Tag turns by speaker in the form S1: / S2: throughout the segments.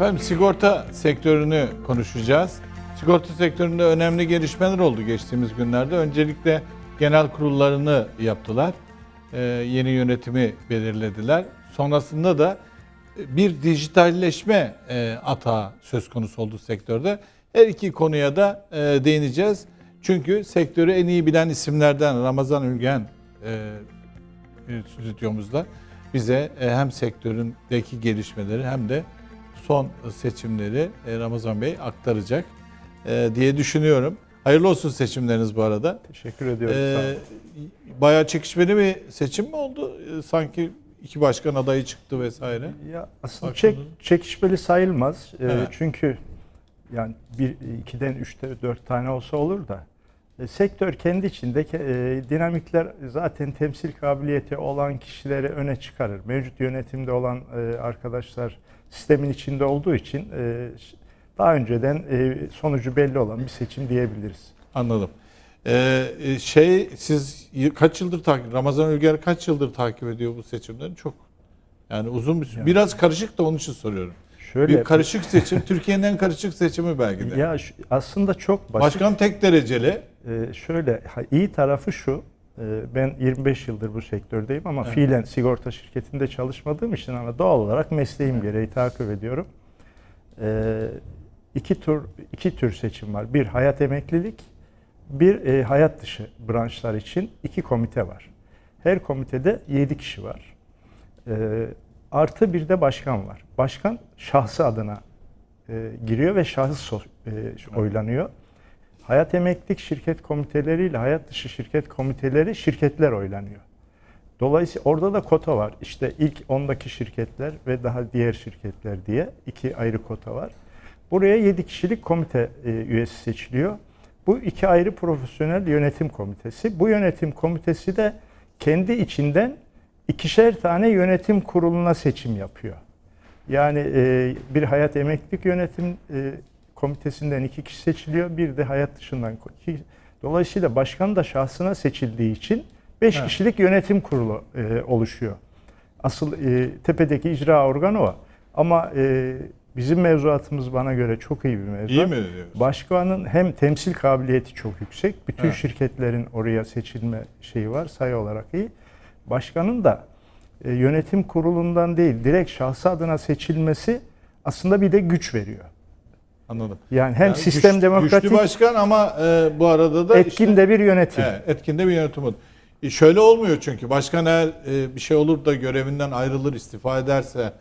S1: Efendim sigorta sektörünü konuşacağız. Sigorta sektöründe önemli gelişmeler oldu geçtiğimiz günlerde. Öncelikle genel kurullarını yaptılar. Ee, yeni yönetimi belirlediler. Sonrasında da bir dijitalleşme e, atağı söz konusu oldu sektörde. Her iki konuya da e, değineceğiz. Çünkü sektörü en iyi bilen isimlerden Ramazan Ülgen e, stüdyomuzda bize e, hem sektöründeki gelişmeleri hem de son seçimleri e, Ramazan Bey aktaracak e, diye düşünüyorum. Hayırlı olsun seçimleriniz bu arada.
S2: Teşekkür ediyoruz. sağ
S1: Ee, bayağı çekişmeli bir seçim mi oldu? Ee, Sanki iki başkan adayı çıktı vesaire.
S2: Ya aslında çek, çekişmeli sayılmaz. Ee,
S1: Evet.
S2: Çünkü yani bir ikiden üçte dört tane olsa olur da e, sektör kendi içinde e, dinamikler zaten temsil kabiliyeti olan kişileri öne çıkarır. Mevcut yönetimde olan e, arkadaşlar sistemin içinde olduğu için e, daha önceden e, sonucu belli olan bir seçim diyebiliriz.
S1: Anladım. Ee, şey siz kaç yıldır takip Ramazan Ülger kaç yıldır takip ediyor bu seçimleri? Çok yani uzun bir.
S2: Yani.
S1: Biraz karışık da onun için soruyorum.
S2: Şöyle
S1: Bir karışık seçim. Türkiye'nin en karışık seçimi belki de.
S2: ya aslında çok basit.
S1: Başkan tek dereceli.
S2: Ee, şöyle iyi tarafı şu. E, Ben 25 yıldır bu sektördeyim ama
S1: Evet.
S2: fiilen sigorta şirketinde çalışmadığım için ama doğal olarak mesleğim gereği takip ediyorum. Ee, iki tür iki tür seçim var. Bir hayat emeklilik, bir e, hayat dışı branşlar için iki komite var. Her komitede 7 kişi var. Ee, artı bir de başkan var. Başkan şahsı adına e, giriyor ve şahıs so- e, oylanıyor. Hayat emeklilik şirket komiteleriyle hayat dışı şirket komiteleri şirketler oylanıyor. Dolayısıyla orada da kota var. İşte ilk 10'daki şirketler ve daha diğer şirketler diye iki ayrı kota var. Buraya 7 kişilik komite e, üyesi seçiliyor. Bu iki ayrı profesyonel yönetim komitesi. Bu yönetim komitesi de kendi içinden ikişer tane yönetim kuruluna seçim yapıyor. Yani e, bir hayat emeklilik yönetim e, komitesinden iki kişi seçiliyor. Bir de hayat dışından iki. Dolayısıyla başkan da şahsına seçildiği için beş
S1: Evet.
S2: kişilik yönetim kurulu e, oluşuyor. Asıl e, tepedeki icra organı o. Ama e, bizim mevzuatımız bana göre çok iyi bir mevzuat.
S1: İyi mi diyorsun?
S2: Başkanın hem temsil kabiliyeti çok yüksek. Bütün
S1: Evet.
S2: şirketlerin oraya seçilme şeyi var sayı olarak iyi. Başkanın da e, yönetim kurulundan değil direkt şahsı adına seçilmesi aslında bir de güç veriyor.
S1: Anladım.
S2: Yani hem
S1: Yani
S2: sistem
S1: güç-
S2: demokratik
S1: Güçlü başkan ama e, bu arada da
S2: etkin
S1: işte-
S2: de bir yönetim.
S1: Evet, etkinde bir yönetim. E, şöyle olmuyor çünkü başkan eğer e, bir şey olur da görevinden ayrılır, istifa ederse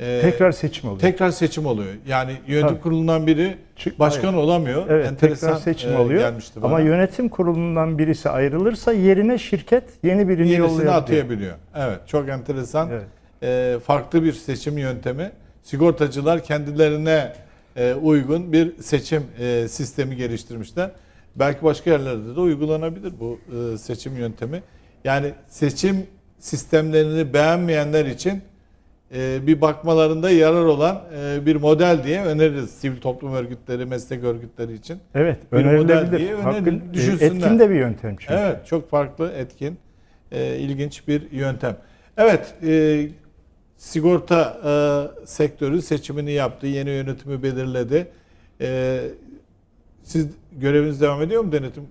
S1: e,
S2: Tekrar seçim oluyor.
S1: tekrar seçim oluyor. Yani yönetim
S2: Tabii.
S1: kurulundan biri başkan
S2: Hayır.
S1: olamıyor.
S2: Evet,
S1: Enteresan
S2: tekrar seçim
S1: e,
S2: oluyor.
S1: gelmişti bana.
S2: Ama yönetim kurulundan birisi ayrılırsa yerine şirket yeni birini
S1: yenisini
S2: yollayabiliyor.
S1: atayabiliyor. Evet, çok enteresan.
S2: Evet.
S1: E, farklı bir seçim yöntemi. Sigortacılar kendilerine uygun bir seçim e, sistemi geliştirmişler. Belki başka yerlerde de uygulanabilir bu e, seçim yöntemi. Yani seçim sistemlerini beğenmeyenler için e, bir bakmalarında yarar olan e, bir model diye öneririz sivil toplum örgütleri, meslek örgütleri için.
S2: Evet,
S1: Bir model
S2: önerilebilir.
S1: diye önerir-
S2: e,
S1: düşünsünler.
S2: etkin de bir yöntem çünkü.
S1: Evet, çok farklı, etkin, e, ilginç bir yöntem. Evet, e, sigorta e, sektörü seçimini yaptı, yeni yönetimi belirledi. E, siz göreviniz devam ediyor mu denetim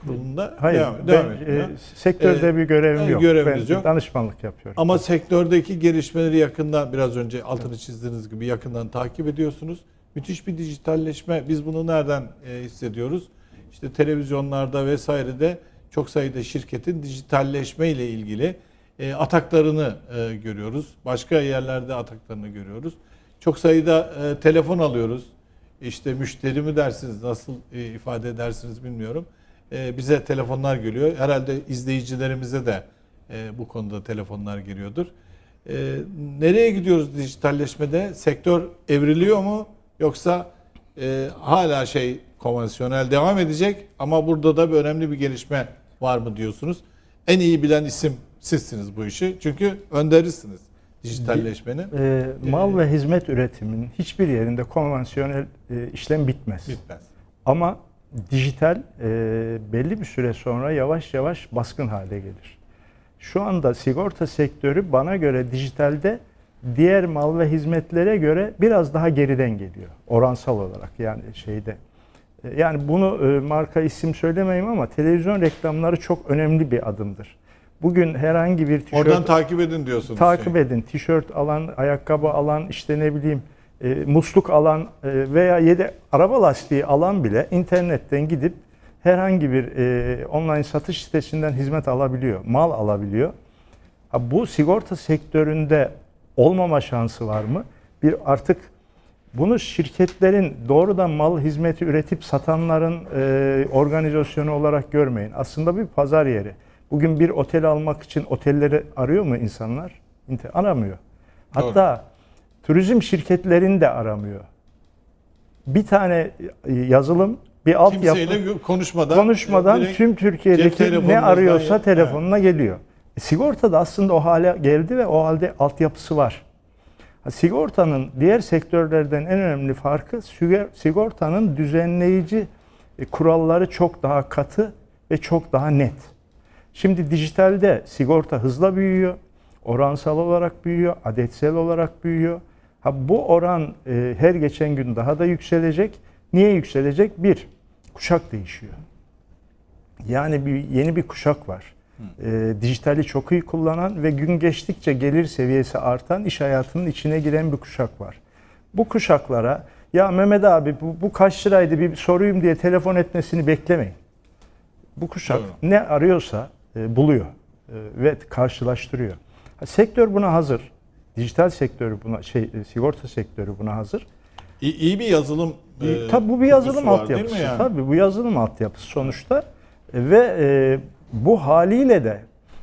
S1: kurulunda?
S2: Hayır,
S1: devam,
S2: ben
S1: devam
S2: e, sektörde
S1: E,
S2: bir görevim
S1: e,
S2: yok.
S1: göreviniz
S2: ben
S1: yok.
S2: danışmanlık yapıyorum.
S1: Ama sektördeki gelişmeleri yakından, biraz önce altını çizdiğiniz gibi yakından takip ediyorsunuz. Müthiş bir dijitalleşme. Biz bunu nereden e, hissediyoruz? İşte televizyonlarda vesairede çok sayıda şirketin dijitalleşme ile ilgili e, ataklarını e, görüyoruz. Başka yerlerde ataklarını görüyoruz. Çok sayıda e, telefon alıyoruz. İşte müşteri mi dersiniz, nasıl e, ifade edersiniz bilmiyorum. E, bize telefonlar geliyor. Herhalde izleyicilerimize de e, bu konuda telefonlar geliyordur. E, nereye gidiyoruz dijitalleşmede? Sektör evriliyor mu? Yoksa e, hala şey konvansiyonel devam edecek ama burada da bir önemli bir gelişme var mı diyorsunuz? En iyi bilen isim sizsiniz bu işi. Çünkü önderisiniz dijitalleşmenin.
S2: E, mal ve hizmet üretiminin hiçbir yerinde konvansiyonel e, işlem bitmez.
S1: Bitmez.
S2: Ama dijital e, belli bir süre sonra yavaş yavaş baskın hale gelir. Şu anda sigorta sektörü bana göre dijitalde diğer mal ve hizmetlere göre biraz daha geriden geliyor oransal olarak yani şeyde. E, Yani bunu e, marka isim söylemeyeyim ama televizyon reklamları çok önemli bir adımdır. Bugün herhangi bir tişört
S1: Oradan takip edin diyorsunuz.
S2: takip
S1: şey.
S2: edin. Tişört alan, ayakkabı alan, işte ne bileyim e, musluk alan e, veya yedi araba lastiği alan bile internetten gidip herhangi bir e, online satış sitesinden hizmet alabiliyor, mal alabiliyor. Ha, bu sigorta sektöründe olmama şansı var mı? Bir artık bunu şirketlerin doğrudan mal hizmeti üretip satanların e, organizasyonu olarak görmeyin. Aslında bir pazar yeri. Bugün bir otel almak için otelleri arıyor mu insanlar? Aramıyor. Hatta turizm şirketlerini de aramıyor. Bir tane e, yazılım, bir altyapı
S1: Kimseyle konuşmadan
S2: konuşmadan tüm Türkiye'deki ne arıyorsa telefonuna geliyor. E, sigorta da aslında o hale geldi ve o halde altyapısı var. Sigortanın diğer sektörlerden en önemli farkı sigortanın düzenleyici e, kuralları çok daha katı ve çok daha net. Şimdi dijitalde sigorta hızla büyüyor, oransal olarak büyüyor, adetsel olarak büyüyor. Ha bu oran e, her geçen gün daha da yükselecek. Niye yükselecek? Bir, kuşak değişiyor. Yani bir yeni bir kuşak var. E, dijitali çok iyi kullanan ve gün geçtikçe gelir seviyesi artan iş hayatının içine giren bir kuşak var. Bu kuşaklara ya Mehmet abi bu, bu kaç liraydı bir soruyum diye telefon etmesini beklemeyin. Bu kuşak
S1: Doğru.
S2: ne arıyorsa buluyor e, ve karşılaştırıyor. Sektör buna hazır. Dijital sektörü buna şey e, sigorta sektörü buna hazır.
S1: İyi, iyi bir yazılım. e,
S2: Tabii bu bir yazılım altyapısı.
S1: yani?
S2: Tabii bu yazılım altyapısı sonuçta E, ve e, bu haliyle de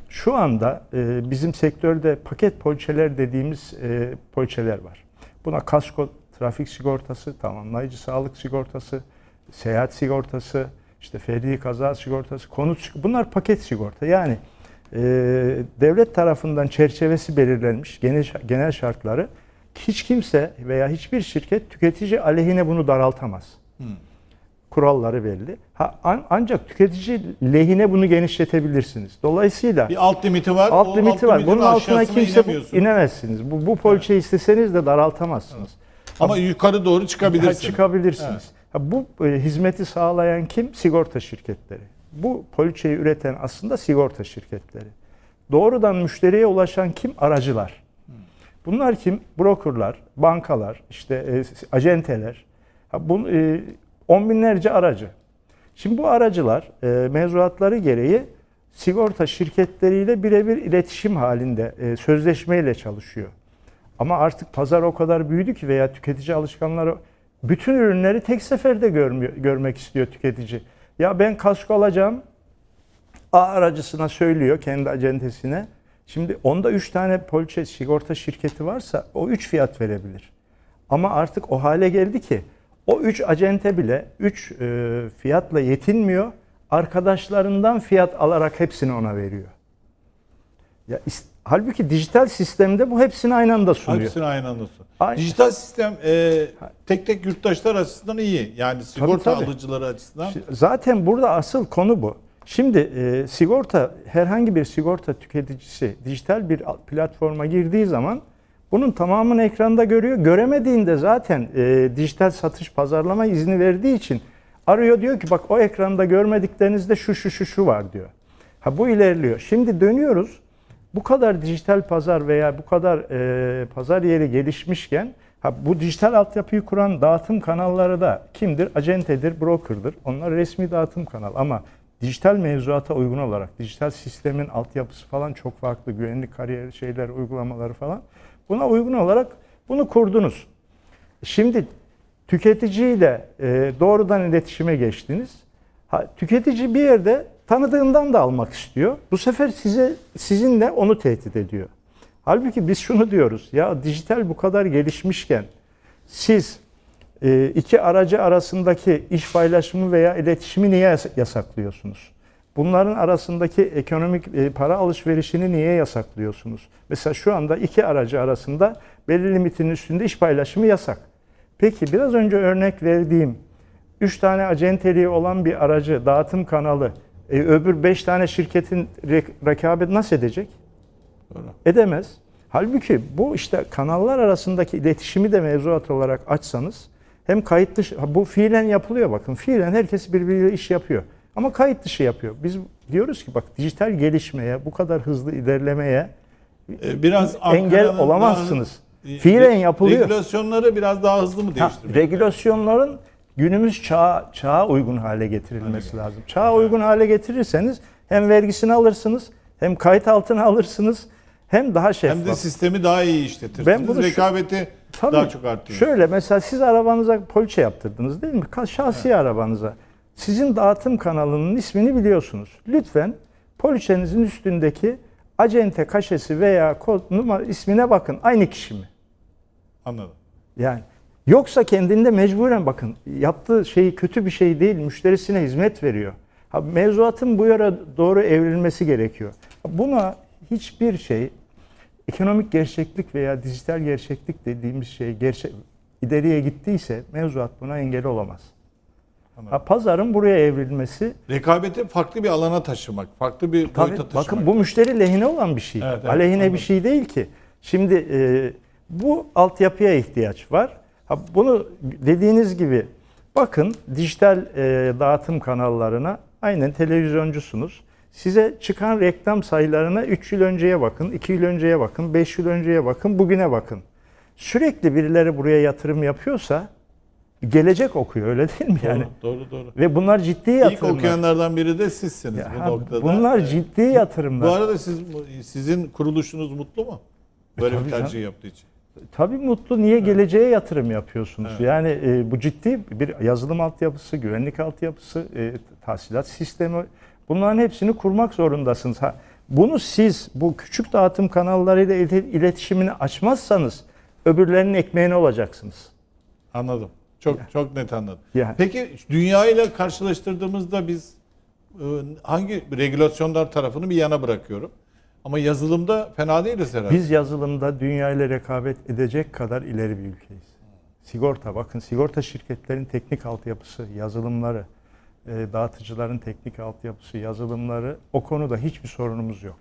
S2: şu anda e, bizim sektörde paket poliçeler dediğimiz e, poliçeler var. Buna kasko trafik sigortası, tamamlayıcı sağlık sigortası, seyahat sigortası, işte ferdi kaza sigortası, konut sig- bunlar paket sigorta. Yani e, devlet tarafından çerçevesi belirlenmiş genel, genel şartları hiç kimse veya hiçbir şirket tüketici aleyhine bunu daraltamaz. Kuralları belli. Ha, an- ancak tüketici lehine bunu genişletebilirsiniz. Dolayısıyla
S1: Bir alt limiti var.
S2: alt limiti var.
S1: limitin
S2: Bunun altına kimse bu- inemezsiniz. Bu, bu poliçeyi isteseniz de daraltamazsınız.
S1: Ama yukarı doğru çıkabilirsiniz.
S2: çıkabilirsiniz. Ha, bu e, hizmeti sağlayan kim? Sigorta şirketleri. Bu poliçeyi üreten aslında sigorta şirketleri. Doğrudan müşteriye ulaşan kim? Aracılar. Bunlar kim? Brokerlar, bankalar, işte e, acenteler. Ha, bu, e, on binlerce aracı. Şimdi bu aracılar mevzuatları gereği sigorta şirketleriyle birebir iletişim halinde, sözleşmeyle çalışıyor. Ama artık pazar o kadar büyüdü ki veya tüketici alışkanları bütün ürünleri tek seferde görmüyor, görmek istiyor tüketici. Ya ben kasko alacağım. A aracısına söylüyor kendi acentesine. Şimdi onda 3 tane poliçe sigorta şirketi varsa o 3 fiyat verebilir. Ama artık o hale geldi ki o 3 acente bile 3 fiyatla yetinmiyor. Arkadaşlarından fiyat alarak hepsini ona veriyor. Ya halbuki dijital sistemde bu hepsini aynı anda sunuyor.
S1: Hepsini aynı anda sun.
S2: Aynı.
S1: Dijital sistem e, tek tek yurttaşlar açısından iyi. Yani sigorta
S2: tabii.
S1: alıcıları açısından.
S2: Zaten burada asıl konu bu. Şimdi e, sigorta herhangi bir sigorta tüketicisi dijital bir platforma girdiği zaman bunun tamamını ekranda görüyor. Göremediğinde zaten e, dijital satış pazarlama izni verdiği için arıyor diyor ki bak o ekranda görmediklerinizde şu şu şu şu var diyor. Ha bu ilerliyor. Şimdi dönüyoruz. Bu kadar dijital pazar veya bu kadar e, pazar yeri gelişmişken ha bu dijital altyapıyı kuran dağıtım kanalları da kimdir? Acentedir, brokerdır. Onlar resmi dağıtım kanal ama dijital mevzuata uygun olarak dijital sistemin altyapısı falan çok farklı. Güvenlik kariyer şeyler, uygulamaları falan. Buna uygun olarak bunu kurdunuz. Şimdi tüketiciyle e, doğrudan iletişime geçtiniz. Ha, tüketici bir yerde tanıdığından da almak istiyor. Bu sefer size sizinle onu tehdit ediyor. Halbuki biz şunu diyoruz. Ya dijital bu kadar gelişmişken siz e, iki aracı arasındaki iş paylaşımı veya iletişimi niye yas- yasaklıyorsunuz? Bunların arasındaki ekonomik e, para alışverişini niye yasaklıyorsunuz? Mesela şu anda iki aracı arasında belli limitin üstünde iş paylaşımı yasak. Peki biraz önce örnek verdiğim 3 tane acenteliği olan bir aracı, dağıtım kanalı, e, öbür 5 tane şirketin re- rekabet nasıl edecek?
S1: Doğru.
S2: Edemez. Halbuki bu işte kanallar arasındaki iletişimi de mevzuat olarak açsanız hem kayıt dışı, ha bu fiilen yapılıyor bakın. Fiilen herkes birbiriyle iş yapıyor. Ama kayıt dışı yapıyor. Biz diyoruz ki bak dijital gelişmeye, bu kadar hızlı ilerlemeye
S1: Ee, biraz
S2: engel
S1: Ankara'nın
S2: olamazsınız. Fiilen yapılıyor.
S1: Regülasyonları biraz daha hızlı mı
S2: Ha,
S1: değiştirmek?
S2: regülasyonların günümüz çağa, çağa uygun hale getirilmesi lazım. Çağa uygun hale getirirseniz hem vergisini alırsınız, hem kayıt altına alırsınız, hem daha şeffaf.
S1: Hem de sistemi daha iyi işletirsiniz.
S2: Ben bunu şu-
S1: Rekabeti
S2: Tabii.
S1: daha çok artıyor.
S2: Şöyle mesela siz arabanıza poliçe yaptırdınız değil mi? Şahsi arabanıza. Sizin dağıtım kanalının ismini biliyorsunuz. Lütfen poliçenizin üstündeki acente kaşesi veya kod numara ismine bakın. Aynı kişi mi?
S1: Anladım.
S2: Yani yoksa kendinde mecburen bakın yaptığı şey kötü bir şey değil. Müşterisine hizmet veriyor. Ha, mevzuatın bu yöre doğru evrilmesi gerekiyor. Buna hiçbir şey ekonomik gerçeklik veya dijital gerçeklik dediğimiz şey gerçek ileriye gittiyse mevzuat buna engel olamaz.
S1: Anladım.
S2: Ha, pazarın buraya evrilmesi
S1: Rekabeti farklı bir alana taşımak, farklı bir
S2: Tabii,
S1: boyuta taşımak.
S2: bakın bu müşteri lehine olan bir şey.
S1: Evet, evet,
S2: Aleyhine
S1: anladım.
S2: bir şey değil ki. Şimdi e, bu altyapıya ihtiyaç var. Ha, bunu dediğiniz gibi bakın dijital e, dağıtım kanallarına aynen televizyoncusunuz. Size çıkan reklam sayılarına 3 yıl önceye bakın, 2 yıl önceye bakın, 5 yıl önceye bakın, bugüne bakın. Sürekli birileri buraya yatırım yapıyorsa gelecek okuyor öyle değil mi
S1: Doğru,
S2: yani?
S1: doğru, doğru.
S2: Ve bunlar ciddi
S1: İlk
S2: yatırımlar.
S1: okuyanlardan biri de sizsiniz
S2: Ya,
S1: bu noktada.
S2: bunlar ciddi yatırımlar.
S1: Bu arada siz sizin kuruluşunuz mutlu mu? Böyle
S2: E,
S1: bir tercih
S2: canım.
S1: yaptığı için.
S2: Tabii mutlu. Niye geleceğe yatırım yapıyorsunuz?
S1: Evet.
S2: Yani e, bu ciddi bir yazılım altyapısı, güvenlik altyapısı, e, tahsilat sistemi. Bunların hepsini kurmak zorundasınız. Ha, bunu siz bu küçük dağıtım kanallarıyla il- iletişimini açmazsanız öbürlerinin ekmeğine olacaksınız.
S1: Anladım. Çok çok net anladım.
S2: Yani.
S1: Peki dünya ile karşılaştırdığımızda biz e, hangi regülasyonlar tarafını bir yana bırakıyorum. Ama yazılımda fena değiliz herhalde.
S2: Biz yazılımda dünya ile rekabet edecek kadar ileri bir ülkeyiz. Sigorta bakın sigorta şirketlerin teknik altyapısı, yazılımları, e, dağıtıcıların teknik altyapısı, yazılımları o konuda hiçbir sorunumuz yok.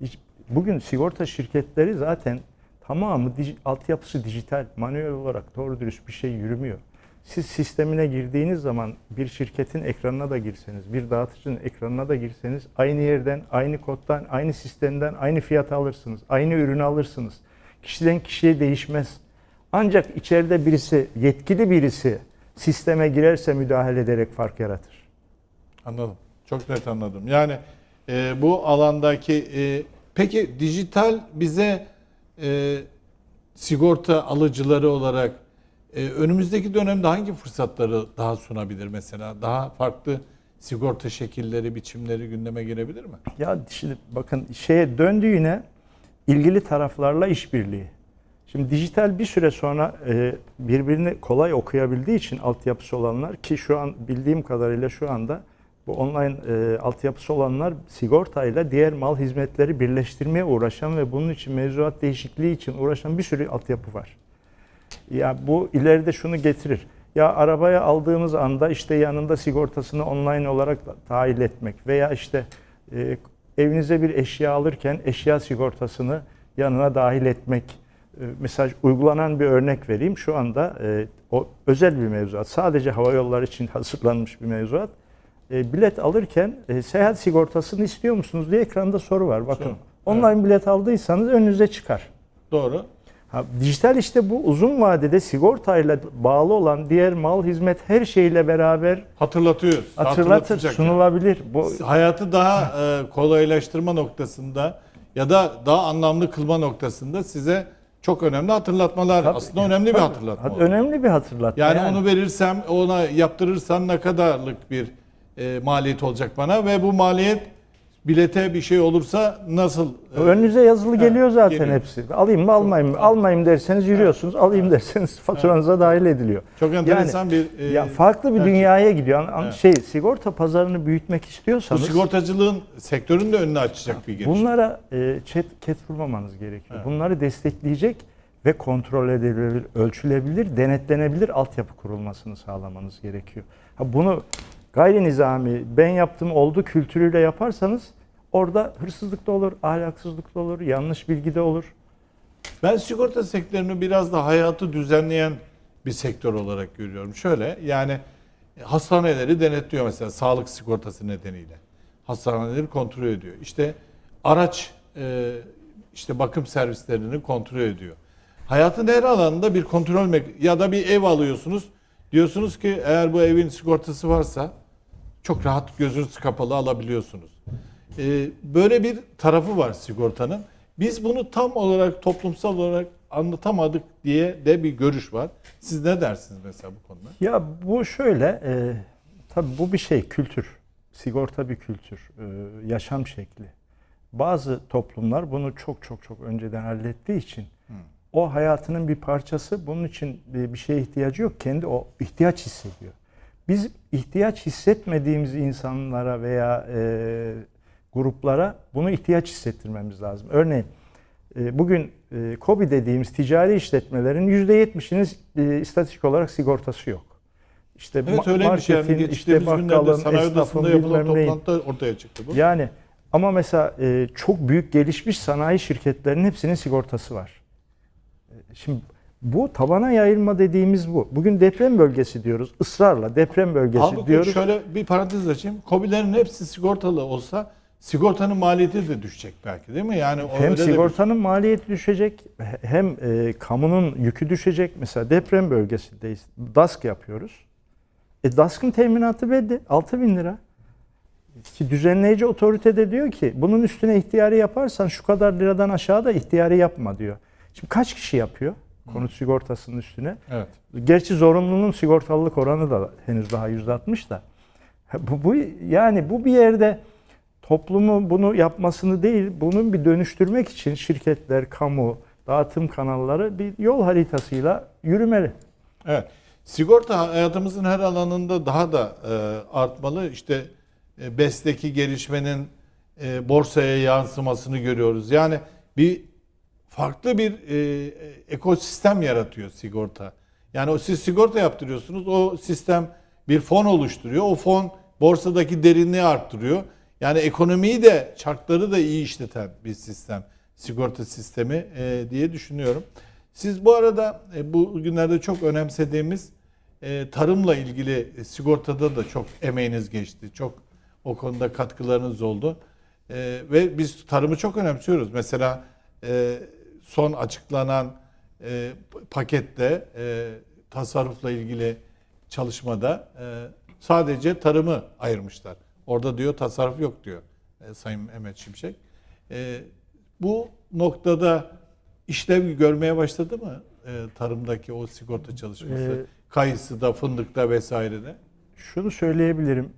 S2: Hiç, bugün sigorta şirketleri zaten tamamı dij- altyapısı dijital, manuel olarak doğru dürüst bir şey yürümüyor. Siz sistemine girdiğiniz zaman bir şirketin ekranına da girseniz, bir dağıtıcının ekranına da girseniz aynı yerden, aynı koddan, aynı sistemden aynı fiyatı alırsınız. Aynı ürünü alırsınız. Kişiden kişiye değişmez. Ancak içeride birisi, yetkili birisi sisteme girerse müdahale ederek fark yaratır.
S1: Anladım. Çok net anladım. Yani e, bu alandaki e, peki dijital bize e, sigorta alıcıları olarak e, önümüzdeki dönemde hangi fırsatları daha sunabilir mesela? Daha farklı sigorta şekilleri, biçimleri gündeme gelebilir mi?
S2: Ya şimdi bakın şeye döndüğüne ilgili taraflarla işbirliği. Şimdi dijital bir süre sonra e, birbirini kolay okuyabildiği için altyapısı olanlar ki şu an bildiğim kadarıyla şu anda bu online e, altyapısı olanlar sigortayla diğer mal hizmetleri birleştirmeye uğraşan ve bunun için mevzuat değişikliği için uğraşan bir sürü altyapı var. Ya bu ileride şunu getirir. Ya arabaya aldığımız anda işte yanında sigortasını online olarak dahil etmek veya işte e, evinize bir eşya alırken eşya sigortasını yanına dahil etmek. E, mesela uygulanan bir örnek vereyim. Şu anda e, o özel bir mevzuat. Sadece hava yolları için hazırlanmış bir mevzuat. E, bilet alırken e, seyahat sigortasını istiyor musunuz diye ekranda soru var. Bakın.
S1: Soru.
S2: Online bilet aldıysanız önünüze çıkar.
S1: Doğru.
S2: Ha, dijital işte bu uzun vadede sigortayla bağlı olan diğer mal hizmet her şeyle beraber
S1: Hatırlatıyoruz.
S2: hatırlatır,
S1: yani.
S2: sunulabilir. Bu
S1: hayatı daha e, kolaylaştırma noktasında ya da daha anlamlı kılma noktasında size çok önemli hatırlatmalar.
S2: Tabii,
S1: Aslında önemli bir
S2: tabii.
S1: hatırlatma.
S2: Ha,
S1: o.
S2: önemli bir hatırlatma.
S1: Yani, onu verirsem, ona yaptırırsam ne kadarlık bir e, maliyet olacak bana ve bu maliyet bilete bir şey olursa nasıl? e,
S2: Önünüze yazılı geliyor zaten
S1: geliyor.
S2: hepsi. Alayım mı almayayım mı? Almayayım derseniz yürüyorsunuz. Alayım derseniz faturanıza dahil ediliyor.
S1: çok enteresan bir e,
S2: Ya farklı bir
S1: tercih.
S2: dünyaya gidiyor.
S1: Evet.
S2: Şey sigorta pazarını büyütmek
S1: bu
S2: istiyorsanız
S1: sigortacılığın sektörün de önünü açacak bir gelişme.
S2: Bunlara e, çet, ket vurmamanız gerekiyor.
S1: Evet.
S2: Bunları destekleyecek ve kontrol edilebilir, ölçülebilir, denetlenebilir altyapı kurulmasını sağlamanız gerekiyor. Ha bunu gayri nizami, ben yaptım oldu kültürüyle yaparsanız orada hırsızlık da olur, ahlaksızlık da olur, yanlış bilgi de olur.
S1: Ben sigorta sektörünü biraz da hayatı düzenleyen bir sektör olarak görüyorum. Şöyle yani hastaneleri denetliyor mesela sağlık sigortası nedeniyle. Hastaneleri kontrol ediyor. İşte araç e, işte bakım servislerini kontrol ediyor. Hayatın her alanında bir kontrol ya da bir ev alıyorsunuz. Diyorsunuz ki eğer bu evin sigortası varsa çok rahat gözünüz kapalı alabiliyorsunuz. Ee, böyle bir tarafı var sigortanın. Biz bunu tam olarak toplumsal olarak anlatamadık diye de bir görüş var. Siz ne dersiniz mesela bu konuda?
S2: Ya bu şöyle, e, tabii bu bir şey, kültür. Sigorta bir kültür, e, yaşam şekli. Bazı toplumlar bunu çok çok çok önceden hallettiği için o hayatının bir parçası. Bunun için bir şeye ihtiyacı yok. Kendi o ihtiyaç hissediyor. Biz ihtiyaç hissetmediğimiz insanlara veya e, gruplara bunu ihtiyaç hissettirmemiz lazım. Örneğin e, bugün e, KOBİ dediğimiz ticari işletmelerin %70'inin e, istatistik olarak sigortası yok. İşte
S1: Evet yani.
S2: marketin,
S1: Geçtiğimiz
S2: işte bakkalın, esnafın bilmem neyin.
S1: ortaya çıktı bu.
S2: Yani ama mesela e, çok büyük gelişmiş sanayi şirketlerinin hepsinin sigortası var. E, Şimdi bu tabana yayılma dediğimiz bu. Bugün deprem bölgesi diyoruz. ısrarla deprem bölgesi
S1: Halbuki
S2: diyoruz.
S1: şöyle bir parantez açayım. KOBİ'lerin hepsi sigortalı olsa sigortanın maliyeti de düşecek belki değil mi? Yani o
S2: Hem
S1: öyle de bir-
S2: sigortanın maliyeti düşecek hem e, kamunun yükü düşecek. Mesela deprem bölgesindeyiz. DASK yapıyoruz. E DASK'ın teminatı belli. 6 bin lira. Ki düzenleyici otorite de diyor ki bunun üstüne ihtiyari yaparsan şu kadar liradan aşağı da ihtiyari yapma diyor. Şimdi kaç kişi yapıyor konut sigortasının üstüne?
S1: Evet.
S2: Gerçi zorunlunun sigortalılık oranı da henüz daha %60 da. Bu, bu yani bu bir yerde toplumu bunu yapmasını değil, bunun bir dönüştürmek için şirketler, kamu, dağıtım kanalları bir yol haritasıyla yürümeli.
S1: Evet. Sigorta hayatımızın her alanında daha da e, artmalı. İşte e, BES'teki gelişmenin e, borsaya yansımasını görüyoruz. Yani bir farklı bir e, ekosistem yaratıyor sigorta. Yani o siz sigorta yaptırıyorsunuz. O sistem bir fon oluşturuyor. O fon borsadaki derinliği arttırıyor. Yani ekonomiyi de çarkları da iyi işleten bir sistem. Sigorta sistemi e, diye düşünüyorum. Siz bu arada e, bu günlerde çok önemsediğimiz e, tarımla ilgili e, sigortada da çok emeğiniz geçti. Çok o konuda katkılarınız oldu. E, ve biz tarımı çok önemsiyoruz. Mesela e, son açıklanan e, pakette e, tasarrufla ilgili çalışmada e, sadece tarımı ayırmışlar. Orada diyor tasarruf yok diyor e, Sayın Mehmet Şimşek. E, bu noktada işlev görmeye başladı mı e, tarımdaki o sigorta çalışması?
S2: Ee,
S1: Kayısıda, fındıkta vesairede.
S2: Şunu söyleyebilirim.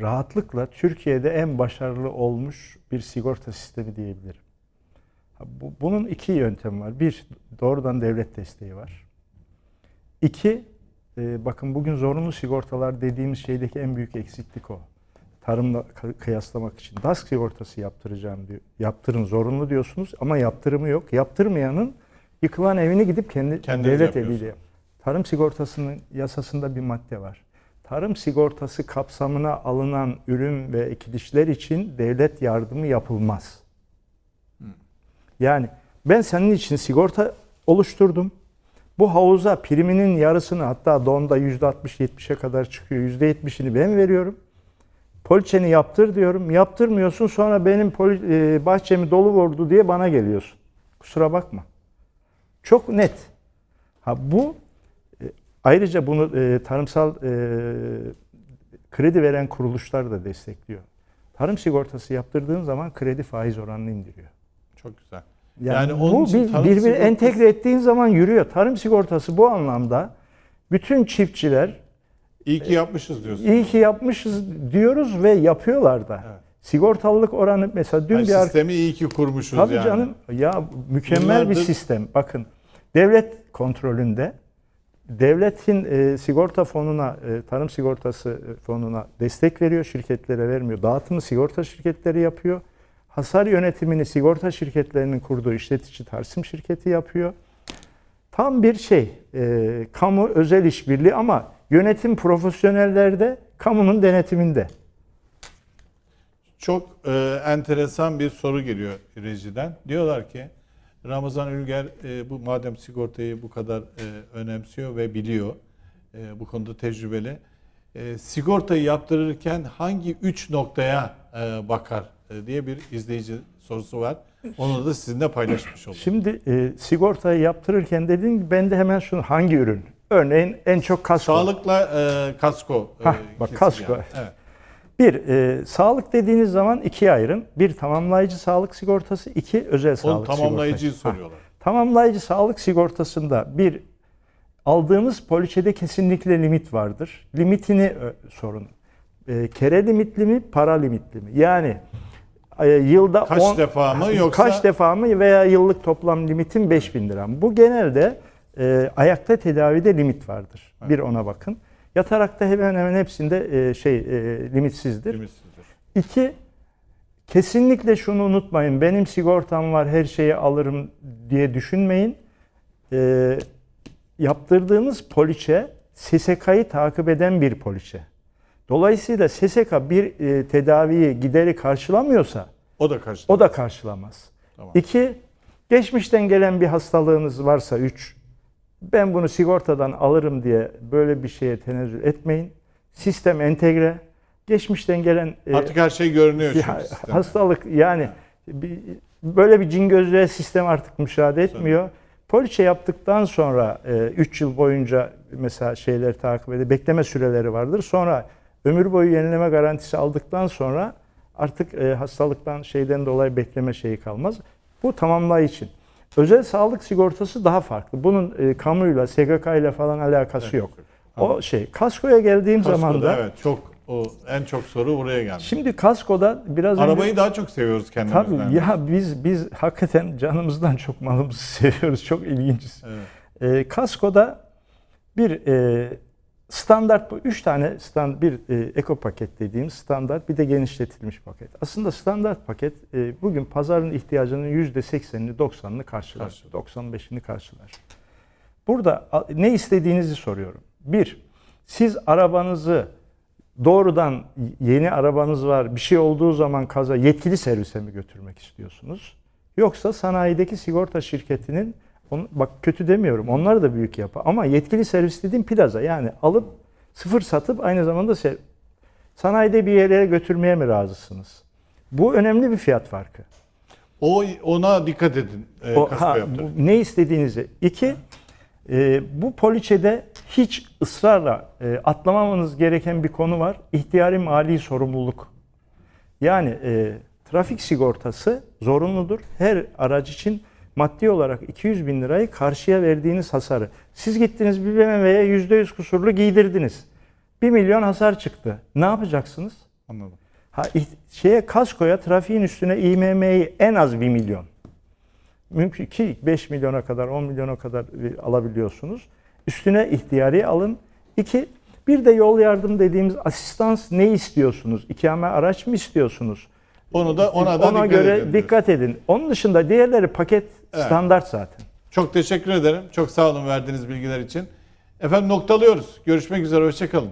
S2: Rahatlıkla Türkiye'de en başarılı olmuş bir sigorta sistemi diyebilirim. Bunun iki yöntemi var. Bir, doğrudan devlet desteği var. İki, e, bakın bugün zorunlu sigortalar dediğimiz şeydeki en büyük eksiklik o. Tarımla kı- kıyaslamak için. DASK sigortası yaptıracağım diyor. Yaptırın zorunlu diyorsunuz ama yaptırımı yok. Yaptırmayanın yıkılan evini gidip kendi
S1: Kendiniz
S2: devlet eliyle yap. Tarım sigortasının yasasında bir madde var. Tarım sigortası kapsamına alınan ürün ve ekilişler için devlet yardımı yapılmaz. Yani ben senin için sigorta oluşturdum. Bu havuza priminin yarısını hatta donda %60-70'e kadar çıkıyor. %70'ini ben veriyorum. Poliçeni yaptır diyorum. Yaptırmıyorsun sonra benim e, bahçemi dolu vurdu diye bana geliyorsun. Kusura bakma. Çok net. Ha bu e, ayrıca bunu e, tarımsal e, kredi veren kuruluşlar da destekliyor. Tarım sigortası yaptırdığın zaman kredi faiz oranını indiriyor.
S1: Çok güzel.
S2: Yani,
S1: Yani onun
S2: bu
S1: için
S2: bir, birbirine
S1: sigortası-
S2: entegre ettiğin zaman yürüyor. Tarım sigortası bu anlamda bütün çiftçiler
S1: İyi ki yapmışız diyorsun.
S2: iyi ki yapmışız diyoruz ve yapıyorlar da.
S1: Evet.
S2: Sigortalılık oranı mesela dün
S1: Yani
S2: bir
S1: sistemi iyi ki kurmuşuz
S2: Tabii
S1: yani.
S2: canım ya mükemmel bir
S1: Yıllardır-
S2: sistem. Bakın devlet kontrolünde devletin e, sigorta fonuna, e, tarım sigortası e, fonuna destek veriyor, şirketlere vermiyor. Dağıtımı sigorta şirketleri yapıyor. Hasar yönetimini sigorta şirketlerinin kurduğu işletici tarsim şirketi yapıyor. Tam bir şey, e, kamu özel işbirliği ama yönetim profesyonellerde, kamunun denetiminde.
S1: Çok e, enteresan bir soru geliyor rejiden. Diyorlar ki Ramazan Ülger e, bu madem sigortayı bu kadar e, önemsiyor ve biliyor, e, bu konuda tecrübeli. E, sigortayı yaptırırken hangi üç noktaya e, bakar diye bir izleyici sorusu var. Onu da sizinle paylaşmış oldum.
S2: Şimdi e, sigortayı yaptırırken dediğim gibi ben de hemen şunu hangi ürün? Örneğin en çok kasko.
S1: Sağlıkla e, kasko. e,
S2: Hah, bak, kasko.
S1: yani. Evet.
S2: Bir, e, sağlık dediğiniz zaman ikiye ayırın. Bir tamamlayıcı sağlık sigortası, iki özel
S1: Onu
S2: sağlık
S1: tamamlayıcıyı
S2: sigortası. Ha,
S1: soruyorlar.
S2: Tamamlayıcı sağlık sigortasında bir aldığımız poliçede kesinlikle limit vardır. Limitini sorun. E, kere limitli mi, para limitli mi? Yani e, yılda
S1: Kaç
S2: 10
S1: defa mı yoksa
S2: kaç defa mı veya yıllık toplam limitin 5000 lira mı? Bu genelde e, ayakta tedavide limit vardır. Bir ona bakın. Yatarakta hemen hemen hepsinde e, şey e, limitsizdir.
S1: limitsizdir.
S2: İki, kesinlikle şunu unutmayın. Benim sigortam var, her şeyi alırım diye düşünmeyin. Ee, yaptırdığınız poliçe SSK'yı takip eden bir poliçe. Dolayısıyla SSK bir e, tedaviyi gideri karşılamıyorsa
S1: O da kaç
S2: o da karşılamaz.
S1: Tamam.
S2: İki, geçmişten gelen bir hastalığınız varsa üç, ben bunu sigortadan alırım diye böyle bir şeye tenezzül etmeyin. Sistem entegre. Geçmişten gelen e,
S1: Artık her şey görünüyor
S2: ya, hastalık yani bir, böyle bir cin gözlüğe sistem artık müsaade etmiyor. Poliçe yaptıktan sonra 3 yıl boyunca mesela şeyler takip edip bekleme süreleri vardır. Sonra ömür boyu yenileme garantisi aldıktan sonra artık e, hastalıktan şeyden dolayı bekleme şeyi kalmaz. Bu tamamlayıcı için. Özel sağlık sigortası daha farklı. Bunun e, kamuyla, SGK ile falan alakası
S1: Evet,
S2: yok. O şey kaskoya geldiğim zaman da
S1: evet çok o en çok soru buraya geldi.
S2: şimdi kaskoda biraz önce-
S1: Arabayı daha çok seviyoruz kendimizden.
S2: Tabii ya biz biz hakikaten canımızdan çok malımızı seviyoruz. Çok ilginç.
S1: Evet.
S2: Ee, kaskoda bir e, standart bu üç tane stand bir e, eko paket dediğim standart bir de genişletilmiş paket. Aslında standart paket e, bugün pazarın ihtiyacının yüzde 80'ini 90'ını karşılar.
S1: Karşılar.
S2: 95'ini karşılar. Burada ne istediğinizi soruyorum. Bir, siz arabanızı doğrudan yeni arabanız var bir şey olduğu zaman kaza yetkili servise mi götürmek istiyorsunuz? Yoksa sanayideki sigorta şirketinin onu, bak kötü demiyorum onlar da büyük yapı ama yetkili servis dediğim plaza yani alıp sıfır satıp aynı zamanda sanayide bir yere götürmeye mi razısınız? Bu önemli bir fiyat farkı.
S1: O ona dikkat edin. E,
S2: O, ha, bu ne istediğinizi. İki, e, bu poliçede hiç ısrarla e, atlamamanız gereken bir konu var. İhtiyari mali sorumluluk. Yani e, trafik sigortası zorunludur. Her araç için maddi olarak 200 bin lirayı karşıya verdiğiniz hasarı. Siz gittiniz bir BMW'ye %100 kusurlu giydirdiniz. 1 milyon hasar çıktı. Ne yapacaksınız?
S1: Anladım.
S2: Ha, şeye kaskoya trafiğin üstüne İMM'yi en az 1 milyon. Mümkün ki 5 milyona kadar 10 milyona kadar e, alabiliyorsunuz. Üstüne ihtiyari alın. İki, bir de yol yardım dediğimiz asistans ne istiyorsunuz? İkame araç mı istiyorsunuz?
S1: Onu da ona da
S2: Ona
S1: dikkat
S2: göre
S1: edin
S2: dikkat edin. Onun dışında diğerleri paket
S1: Evet.
S2: standart zaten.
S1: Çok teşekkür ederim. Çok sağ olun verdiğiniz bilgiler için. Efendim noktalıyoruz. Görüşmek üzere. Hoşçakalın.